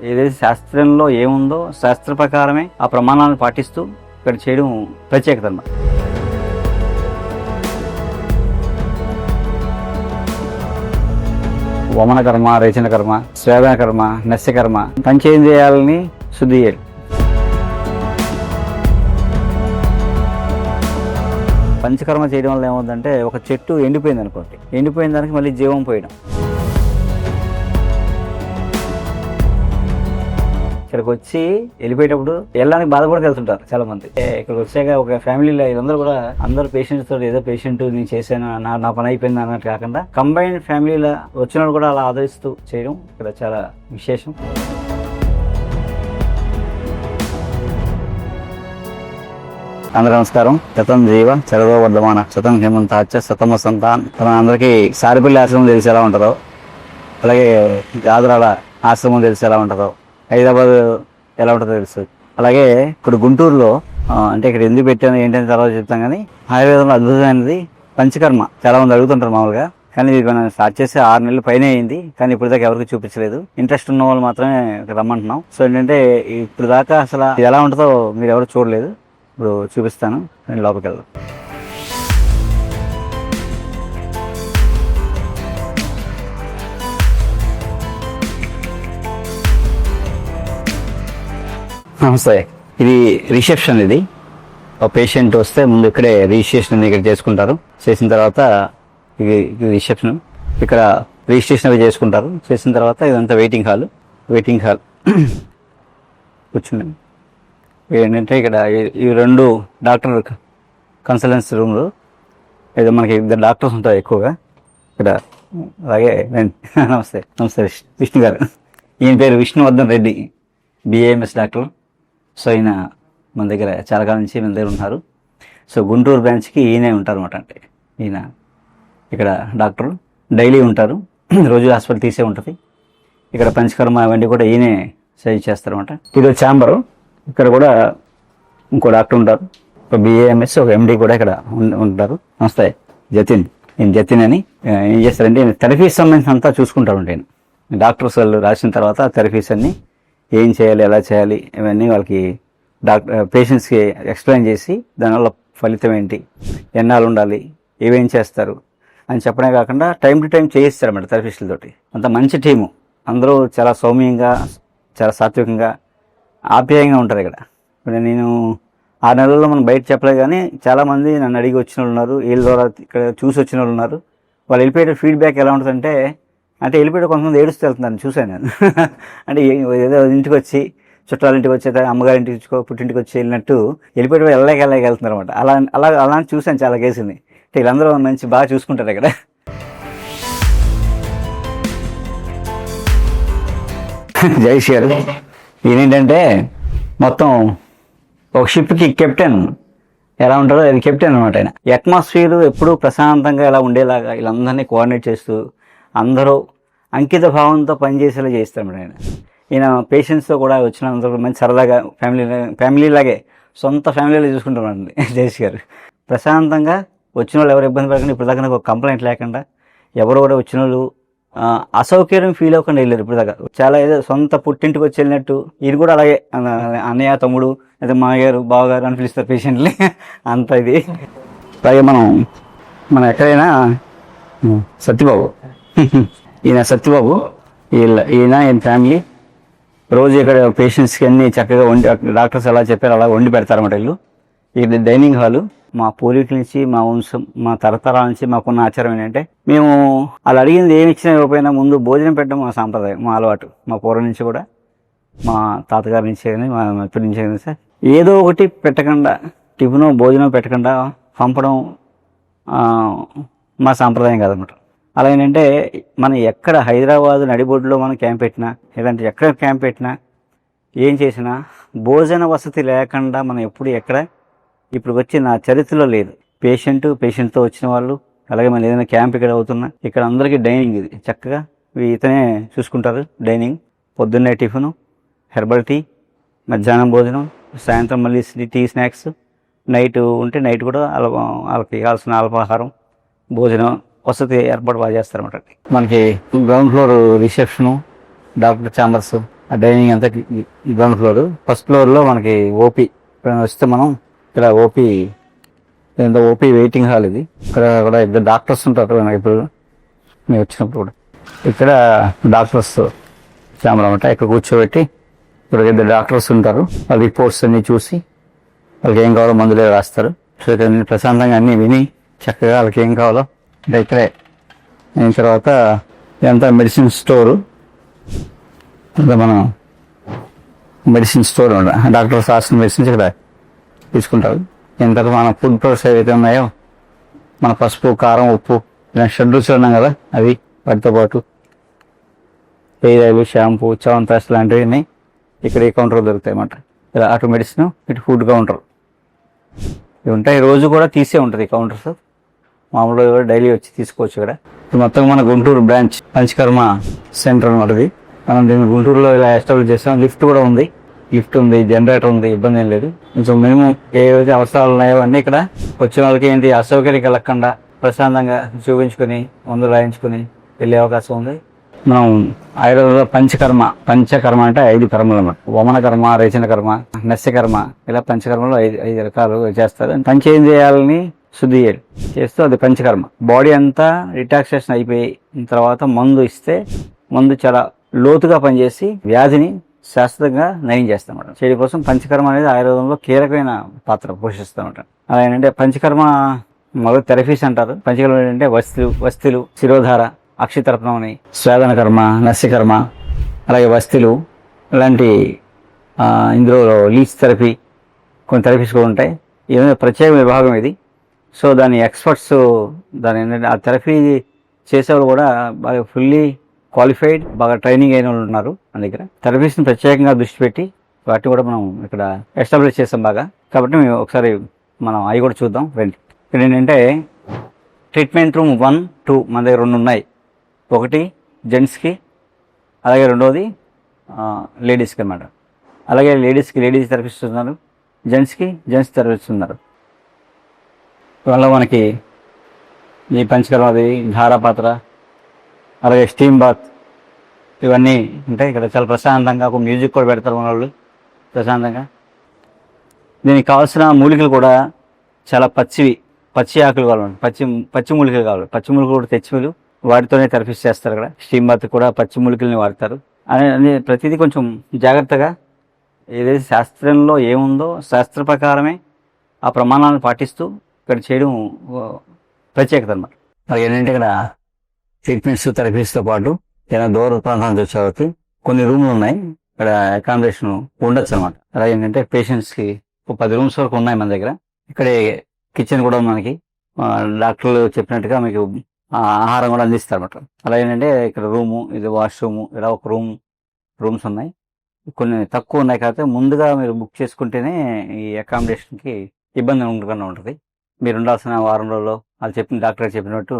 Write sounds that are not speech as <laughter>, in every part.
ఏదైతే శాస్త్రంలో ఏముందో శాస్త్ర ప్రకారమే ఆ ప్రమాణాలను పాటిస్తూ ఇక్కడ చేయడం ప్రత్యేకత అన్నమాట వమన కర్మ రేచన కర్మ స్వేదన కర్మ నస్యకర్మ పంచేం పంచేంద్రియాలని శుద్ధి చేయాలి పంచకర్మ చేయడం వల్ల ఏమవుతుందంటే ఒక చెట్టు ఎండిపోయింది అనుకోండి ఎండిపోయిన దానికి మళ్ళీ జీవం పోయడం. ఇక్కడికి వచ్చి వెళ్ళిపోయేటప్పుడు వెళ్ళడానికి బాధపడి వెళ్తుంటారు చాలా మంది ఇక్కడికి వచ్చాక ఒక ఫ్యామిలీలో వీళ్ళందరూ కూడా అందరూ పేషెంట్స్ తోటి ఏదో పేషెంట్ నేను చేశాను నా నా పని అయిపోయింది అన్నట్టు కాకుండా కంబైన్డ్ ఫ్యామిలీలో వచ్చిన వాళ్ళు కూడా అలా ఆదరిస్తూ చేయడం ఇక్కడ చాలా విశేషం. అందరూ నమస్కారం. శతం జీవ చరదో వర్ధమాన. శతం హేమంతాచ సతమ సంతాన్. తన అందరికీ సారిపల్లి ఆశ్రమం తెలిసి ఎలా ఉంటుందో అలాగే ఆదరాల ఆశ్రమం తెలిసి ఎలా ఉంటుందో హైదరాబాద్ ఎలా ఉంటుందో తెలుసు. అలాగే ఇప్పుడు గుంటూరులో అంటే ఇక్కడ ఎందుకు పెట్టాను ఏంటని తర్వాత చెప్తాం కానీ ఆయుర్వేదంలో అద్భుతమైనది పంచకర్మ. చాలా మంది అడుగుతుంటారు మామూలుగా. కానీ ఇది మనం స్టార్ట్ చేసి ఆరు నెలలు పైన అయింది. కానీ ఇప్పుడు దాకా ఎవరికి చూపించలేదు. ఇంట్రెస్ట్ ఉన్న వాళ్ళు మాత్రమే రమ్మంటున్నాం. సో ఏంటంటే ఇప్పుడు దాకా అసలు ఎలా ఉంటుందో మీరు ఎవరు చూడలేదు. ఇప్పుడు చూపిస్తాను. నేను లోపలికి వెళ్దాం. నమస్తే. ఇది రిసెప్షన్ ఇది. ఒక పేషెంట్ వస్తే ముందు ఇక్కడే రిజిస్ట్రేషన్ ఇక్కడ చేసుకుంటారు. చేసిన తర్వాత ఇది రిసెప్షన్. ఇక్కడ రిజిస్ట్రేషన్ అవి చేసుకుంటారు. చేసిన తర్వాత ఇదంతా వెయిటింగ్ హాల్ వెయిటింగ్ హాల్ కూర్చున్నాం. ఏంటంటే ఇక్కడ ఈ- రెండు డాక్టర్ కన్సల్టెన్స్ రూమ్లు. ఏదో మనకి ఇద్దరు డాక్టర్స్ ఉంటారు ఎక్కువగా. ఇక్కడ అలాగే <laughs> నమస్తే. నమస్తే విష్ణు గారు. ఈయన పేరు Vishnuvardhan Reddy. BAMS doctor. So ఈయన మన దగ్గర చాలా కాలం నుంచి మన దగ్గర ఉన్నారు. సో గుంటూరు బ్రాంచ్కి ఈయనే ఉంటారు అనమాట అంటే. ఈయన ఇక్కడ డాక్టర్. డైలీ ఉంటారు. <clears throat> రోజు హాస్పిటల్ తీసే ఉంటుంది. ఇక్కడ పంచకర్మ అవన్నీ కూడా ఈయనే సజెస్ట్ చేస్తారనమాట ఇది ఛాంబరు. ఇక్కడ కూడా ఇంకో డాక్టర్ ఉంటారు. ఒక బిఏఎంఎస్ ఒక ఎండి కూడా ఇక్కడ ఉంటారు. నమస్తే జతిన్. నేను జతిన్ అని ఏం చేస్తారంటే థెరపీస్ సంబంధించి అంతా చూసుకుంటారు ఉంటాను డాక్టర్స్ వాళ్ళు రాసిన తర్వాత థెరపీస్ అన్ని ఏం చేయాలి ఎలా చేయాలి ఇవన్నీ వాళ్ళకి డాక్టర్ పేషెంట్స్కి ఎక్స్ప్లెయిన్ చేసి దానివల్ల ఫలితం ఏంటి ఎన్నాళ్ళు ఉండాలి ఏమేం చేస్తారు అని చెప్పడమే కాకుండా టైం టు టైం చేయిస్తారు అన్నమాట థెరపిస్టులతోటి అంత మంచి టీము. అందరూ చాలా సౌమ్యంగా చాలా సాత్వికంగా ఆప్యాయంగా ఉంటారు ఇక్కడ. ఇప్పుడు నేను ఆ నెలల్లో మనం బయట చెప్పలేదు కానీ చాలామంది నన్ను అడిగి వచ్చిన వాళ్ళు ఉన్నారు. వీళ్ళ ద్వారా ఇక్కడ చూసి వచ్చిన వాళ్ళు ఉన్నారు. వాళ్ళు వెళ్ళిపోయే ఫీడ్బ్యాక్ ఎలా ఉంటుందంటే అంటే వెళ్ళిపోయి కొంతమంది ఏడుస్తూ వెళ్తున్నాను చూశాను నేను. <laughs> అంటే ఏదో ఇంటికి వచ్చి చుట్టాల ఇంటికి వచ్చే అమ్మగారి ఇంటికి పుట్టింటికి వచ్చి వెళ్ళినట్టు వెళ్ళిపోయి వెళ్ళలేక వెళ్ళలేక వెళ్తున్నారు అనమాట అలా అలా అలా చూశాను చాలా కేసుని అంటే వీళ్ళందరూ మంచి బాగా చూసుకుంటారు ఇక్కడ. జైష్ గారు ఏంటంటే మొత్తం ఒక షిప్కి కెప్టెన్. ఎలా ఉంటారో అది కెప్టెన్ అనమాట ఆయన. అట్మాస్ఫియర్ ఎప్పుడూ ప్రశాంతంగా ఇలా ఉండేలాగా వీళ్ళందరినీ కోఆర్డినేట్ చేస్తూ అందరూ అంకిత భావంతో పనిచేసేలా చేస్తాడు ఆయన. ఈయన పేషెంట్స్తో కూడా వచ్చిన అందరూ మంచి సరదాగా ఫ్యామిలీ ఫ్యామిలీ లాగే సొంత ఫ్యామిలీలో చూసుకుంటామండి <laughs> జయేష్ గారు. ప్రశాంతంగా వచ్చిన వాళ్ళు ఎవరు ఇబ్బంది పడకుండా ఇప్పుడు దాకా నాకు ఒక కంప్లైంట్ లేకుండా ఎవరు కూడా వచ్చిన వాళ్ళు అసౌకర్యం ఫీల్ అవ్వకుండా వెళ్ళారు ఇప్పుడు దాకా. చాలా ఏదో సొంత పుట్టింటికి వచ్చి వెళ్ళినట్టు ఇది కూడా అలాగే అన్నయ్య తమ్ముడు లేదా మామగారు బావగారు అని పిలుస్తారు పేషెంట్ని <laughs> అంత ఇది. పైగా మనం మనం ఎక్కడైనా సత్యబాబు <laughs> ఈయన సత్యబాబు వీళ్ళ ఈయన ఈయన ఫ్యామిలీ. రోజు ఇక్కడ పేషెంట్స్కి అన్ని చక్కగా వండి డాక్టర్స్ ఎలా చెప్పారు అలా వండి పెడతారన్నమాట వీళ్ళు. ఇక్కడ డైనింగ్ హాలు మా పూర్వీకుల నుంచి మా వంశం మా తరతరాల నుంచి మాకున్న ఆచారం ఏంటంటే మేము వాళ్ళు అడిగింది ఏమి ఇచ్చినా ఇవ్వకపోయినా ముందు భోజనం పెట్టడం మా సాంప్రదాయం మా అలవాటు. మా పూర్వం నుంచి కూడా మా తాతగారి నుంచి కానీ మా మెప్పటి నుంచి కానీ సార్ ఏదో ఒకటి పెట్టకుండా టిఫిన్ భోజనం పెట్టకుండా పంపడం మా సాంప్రదాయం కాదనమాట అలా ఏంటంటే మనం ఎక్కడ హైదరాబాద్ నడిబొడ్డులో మనం క్యాంప్ పెట్టినా లేదంటే ఎక్కడ క్యాంప్ పెట్టినా ఏం చేసినా భోజన వసతి లేకుండా మనం ఎప్పుడు ఎక్కడ ఇప్పుడు వచ్చి నా చరిత్రలో లేదు. పేషెంట్ పేషెంట్తో వచ్చిన వాళ్ళు అలాగే మన ఏదైనా క్యాంప్ ఇక్కడ అవుతున్నా ఇక్కడ అందరికీ డైనింగ్ ఇది. చక్కగా ఇతనే చూసుకుంటారు డైనింగ్. పొద్దున్నే టిఫిను హెర్బల్ టీ మధ్యాహ్నం భోజనం సాయంత్రం మళ్ళీ టీ స్నాక్స్. నైట్ ఉంటే నైట్ కూడా వాళ్ళకి కావాల్సిన అల్పాహారం భోజనం వసతి ఏర్పాటు బాగా చేస్తారన్నమాట. మనకి ground floor reception doctor chambers ఆ డైనింగ్ అంతా గ్రౌండ్ ఫ్లోర్ ఫస్ట్ ఫ్లోర్లో మనకి ఓపీ వస్తే మనం ఇక్కడ ఓపీ ఏంటో ఓపీ వెయిటింగ్ హాల్ ఇది. ఇక్కడ కూడా ఇద్దరు డాక్టర్స్ ఉంటారు మనకి ఇప్పుడు. మేము వచ్చినప్పుడు కూడా. ఇక్కడ డాక్టర్స్ ఛాంబర్ అనమాట ఇక్కడ కూర్చోబెట్టి ఇక్కడ ఇద్దరు డాక్టర్స్ ఉంటారు. వాళ్ళ రిపోర్ట్స్ అన్ని చూసి వాళ్ళకి ఏం కావాలో మందులే రాస్తారు. ప్రశాంతంగా అన్ని విని చక్కగా వాళ్ళకి ఏం కావాలో అంటే ఇక్కడే అయిన తర్వాత ఇదంతా మెడిసిన్ స్టోరు. ఇంకా మనం మెడిసిన్ స్టోర్ డాక్టర్ డాక్టర్స్ రాసిన మెడిసిన్స్ ఇక్కడ తీసుకుంటారు. దీని తర్వాత మన ఫుడ్ ప్రొడక్ట్స్ ఏవైతే ఉన్నాయో మన పసుపు కారం ఉప్పు ఇలా షెడ్యూల్స్ ఉన్నాం కదా అవి వాటితో పాటు హెయిర్ ఆయిల్ షాంపూ చవన్ పేస్ట్ లాంటివి ఇక్కడ ఈ కౌంటర్ దొరుకుతాయి అన్నమాట. ఇలా అటు మెడిసిన్ ఇటు ఫుడ్ కౌంటర్ ఇవి ఉంటాయి. రోజు కూడా తీసే ఉంటుంది ఈ కౌంటర్స్. మామూలుగా కూడా డైలీ వచ్చి తీసుకోవచ్చు ఇక్కడ. ఇది మొత్తం మన గుంటూరు బ్రాంచ్ పంచకర్మ సెంటర్ అనమాట ఇది. మనం దీన్ని గుంటూరులో ఇలా ఎస్టాబ్లిష్ చేస్తాం లిఫ్ట్ కూడా ఉంది. లిఫ్ట్ ఉంది జనరేటర్ ఉంది ఇబ్బంది ఏం లేదు. కొంచెం మినిమం ఏవైతే అవసరాలు ఉన్నాయో అన్నీ ఇక్కడ వచ్చిన వాళ్ళకి ఏంటి అసౌకర్యం కలగకుండా ప్రశాంతంగా చూపించుకుని మందులు రాయించుకొని వెళ్ళే అవకాశం ఉంది. మనం ఆయుర్వేదంలో పంచకర్మ పంచకర్మ అంటే ఐదు కర్మలు అన్నమాట. వమన కర్మ రేచన కర్మ నస్య కర్మ ఇలా పంచకర్మలు ఐదు ఐదు రకాలు చేస్తారు. పంచేంద్రియాలని శుద్ధి చేయాలి చేస్తూ అది పంచకర్మ. బాడీ అంతా రిటాక్సేషన్ అయిపోయిన తర్వాత మందు ఇస్తే మందు చాలా లోతుగా పనిచేసి వ్యాధిని శాశ్వతంగా నయం చేస్తామన్నమాట చేయడం కోసం పంచకర్మ అనేది ఆయుర్వేదంలో కీలకమైన పాత్ర పోషిస్తామన్నమాట అలా ఏంటంటే పంచకర్మ మొదటి థెరపీస్ అంటారు. పంచకర్మ ఏంటంటే వస్తులు వస్తులు శిరోధార అక్షితర్పణం అని స్వేదన కర్మ నస్యకర్మ అలాగే వస్తులు ఇలాంటి ఇందులో లీచ్ థెరపీ కొన్ని థెరపీస్ కూడా ఉంటాయి. ఇది ప్రత్యేక విభాగం ఇది. సో దాని ఎక్స్పర్ట్స్ దాని ఏంటంటే ఆ థెరపీ చేసేవాళ్ళు కూడా బాగా ఫుల్లీ క్వాలిఫైడ్ బాగా ట్రైనింగ్ అయిన వాళ్ళు ఉన్నారు మన దగ్గర. థెరపీస్ని ప్రత్యేకంగా దృష్టి పెట్టి వాటిని కూడా మనం ఇక్కడ ఎస్టాబ్లిష్ చేస్తాం బాగా. కాబట్టి మేము ఒకసారి మనం అవి కూడా చూద్దాం. రండి ఇక్కడ ఏంటంటే ట్రీట్మెంట్ రూమ్ వన్ టూ మన దగ్గర రెండు ఉన్నాయి. ఒకటి జెంట్స్కి అలాగే రెండోది లేడీస్కి అన్నమాట. అలాగే లేడీస్కి లేడీస్ థెరపిస్ట్ ఉన్నారు. జెంట్స్కి జెంట్స్ థెరపిస్ట్ ఉన్నారు. ఇవాళ మనకి ఈ పంచకర్మది ధారాపాత్ర అలాగే స్టీమ్ బాత్ ఇవన్నీ ఉంటాయి ఇక్కడ చాలా ప్రశాంతంగా ఒక మ్యూజిక్ కూడా పెడతారు మన వాళ్ళు. ప్రశాంతంగా. దీనికి కావాల్సిన మూలికలు కూడా చాలా పచ్చివి పచ్చి ఆకులు కావాలండి పచ్చి పచ్చి మూలికలు కావాలి. పచ్చి మూలికలు కూడా తెచ్చిమిలు వాటితోనే థెరపీస్ చేస్తారు ఇక్కడ స్టీమ్ బాత్ కూడా పచ్చి మూలికల్ని వాడతారు. అనే ప్రతిదీ కొంచెం జాగ్రత్తగా ఏదైతే శాస్త్రంలో ఏముందో శాస్త్ర ప్రకారమే ఆ ప్రమాణాలను పాటిస్తూ ఇక్కడ చేయడం ప్రత్యేకత అనమాట మరి ఏంటంటే ఇక్కడ ట్రీట్మెంట్స్ థెరపీస్తో పాటు ఏదైనా దూర ప్రాంతానికి వచ్చేవారికి కొన్ని రూమ్లు ఉన్నాయి. ఇక్కడ అకామిడేషన్ ఉండొచ్చు అనమాట అలా ఏంటంటే పేషెంట్స్కి ఒక పది రూమ్స్ వరకు ఉన్నాయి మన దగ్గర. ఇక్కడే కిచెన్ కూడా ఉంది మనకి డాక్టర్లు చెప్పినట్టుగా మీకు ఆ, ఆహారం కూడా అందిస్తారు అనమాట అలా ఏంటంటే ఇక్కడ రూము ఇది వాష్రూము ఇలా ఒక రూమ్ రూమ్స్ ఉన్నాయి. కొన్ని తక్కువ ఉన్నాయి కాకపోతే ముందుగా మీరు బుక్ చేసుకుంటేనే ఈ అకామిడేషన్కి ఇబ్బంది ఉండకుండా ఉంటుంది. మీరు ఉండాల్సిన వారం రోజుల్లో వాళ్ళు చెప్పిన డాక్టర్ చెప్పినట్టు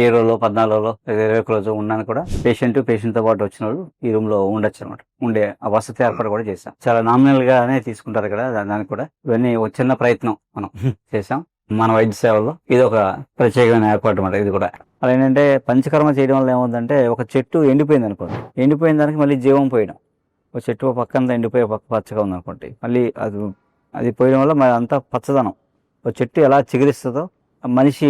ఏ రోజులో పద్నాలుగు రోజులో లేదా ఇరవై ఒక రోజు ఉన్నాను కూడా పేషెంట్ పేషెంట్తో పాటు వచ్చిన వాళ్ళు ఈ రూమ్లో ఉండొచ్చు అనమాట ఉండే ఆ వసతి ఏర్పాటు కూడా చేశాం. చాలా నామినల్ గానే తీసుకుంటారు ఇక్కడ దానికి కూడా. ఇవన్నీ ఒక చిన్న ప్రయత్నం మనం చేసాం మన వైద్య సేవల్లో ఇది ఒక ప్రత్యేకమైన ఏర్పాటు అనమాట ఇది కూడా. అలా ఏంటంటే పంచకర్మ చేయడం వల్ల ఏమవుతుందంటే ఒక చెట్టు ఎండిపోయింది అనుకోండి. ఎండిపోయిన దానికి మళ్ళీ జీవం పోయడం. ఒక చెట్టు ఒక పక్కన ఎండిపోయి పక్క పచ్చగా ఉంది అనుకోండి మళ్ళీ అది అది పోయడం వల్ల మరి అంతా పచ్చదనం. చెట్టు ఎలా చిగురిస్తుందో మనిషి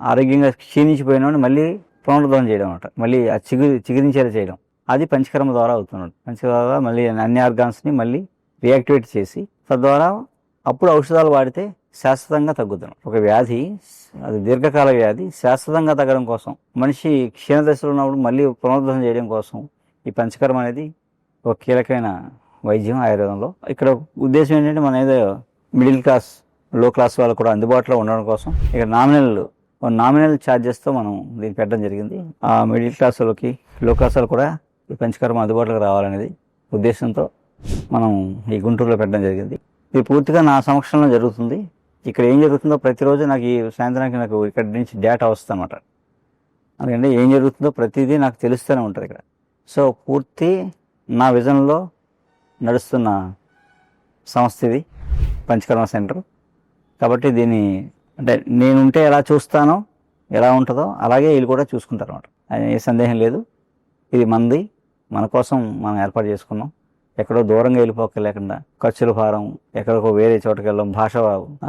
ఆరోగ్యంగా క్షీణించిపోయిన మళ్ళీ పునరుద్ధరణ చేయడం అనమాట మళ్ళీ ఆ చిగురి చిగురించేలా చేయడం. అది పంచకర్మ ద్వారా అవుతున్నాడు పంచకర్మ ద్వారా మళ్ళీ అన్ని ఆర్గాన్స్ని మళ్ళీ రియాక్టివేట్ చేసి తద్వారా అప్పుడు ఔషధాలు వాడితే శాశ్వతంగా తగ్గుతాం ఒక వ్యాధి అది దీర్ఘకాల వ్యాధి శాశ్వతంగా తగ్గడం కోసం మనిషి క్షీణదశలో ఉన్నప్పుడు మళ్ళీ పునరుద్ధరణ చేయడం కోసం ఈ పంచకర్మ అనేది ఒక కీలకమైన వైద్యం ఆయుర్వేదంలో. ఇక్కడ ఉద్దేశం ఏంటంటే మన ఏదో మిడిల్ క్లాస్ లో క్లాస్ వాళ్ళు కూడా అందుబాటులో ఉండడం కోసం ఇక్కడ నామినల్ నామినల్ ఛార్జెస్తో మనం దీన్ని పెట్టడం జరిగింది. ఆ మిడిల్ క్లాస్ వాళ్ళకి లో క్లాస్ వాళ్ళు కూడా ఈ పంచకర్మ అందుబాటులోకి రావాలనేది ఉద్దేశంతో మనం ఈ గుంటూరులో పెట్టడం జరిగింది. ఇది పూర్తిగా నా సమక్షంలో జరుగుతుంది. ఇక్కడ ఏం జరుగుతుందో ప్రతిరోజు నాకు ఈ సాయంత్రానికి నాకు ఇక్కడ నుంచి డేటా వస్తుంది అనమాట అందుకంటే ఏం జరుగుతుందో ప్రతిదీ నాకు తెలుస్తూనే ఉంటుంది ఇక్కడ. సో పూర్తి నా విజన్లో నడుస్తున్న సంస్థ ఇది పంచకర్మ సెంటర్. కాబట్టి దీన్ని అంటే నేనుంటే ఎలా చూస్తానో ఎలా ఉంటుందో అలాగే వీళ్ళు కూడా చూసుకుంటారు అనమాట ఏ సందేహం లేదు. ఇది మంది. మన కోసం మనం ఏర్పాటు చేసుకున్నాం. ఎక్కడో దూరంగా వెళ్ళిపోక లేకుండా ఖర్చుల భారం ఎక్కడికో వేరే చోటకి వెళ్ళడం భాష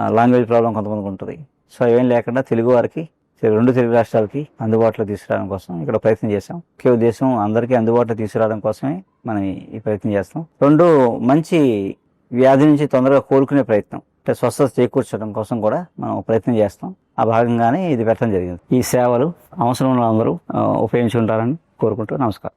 లాంగ్వేజ్ ప్రాబ్లం కొంతమందికి ఉంటుంది. సో ఏం లేకుండా తెలుగు వారికి రెండు తెలుగు రాష్ట్రాలకి అందుబాటులో తీసుకురావడం కోసం ఇక్కడ ప్రయత్నం చేస్తాం ముఖ్య ఉద్దేశం అందరికీ అందుబాటులో తీసుకురావడం కోసమే మనం ఈ- ప్రయత్నం చేస్తాం. రెండు మంచి వ్యాధి నుంచి తొందరగా కోలుకునే ప్రయత్నం. స్వస్థత చేకూర్చడం కోసం కూడా మనం ప్రయత్నం చేస్తాం. ఆ భాగంగానే ఇది పెట్టడం జరిగింది. ఈ సేవలు అవసరం ఉన్న అందరూ ఉపయోగించుకుంటారని కోరుకుంటూ నమస్కారం.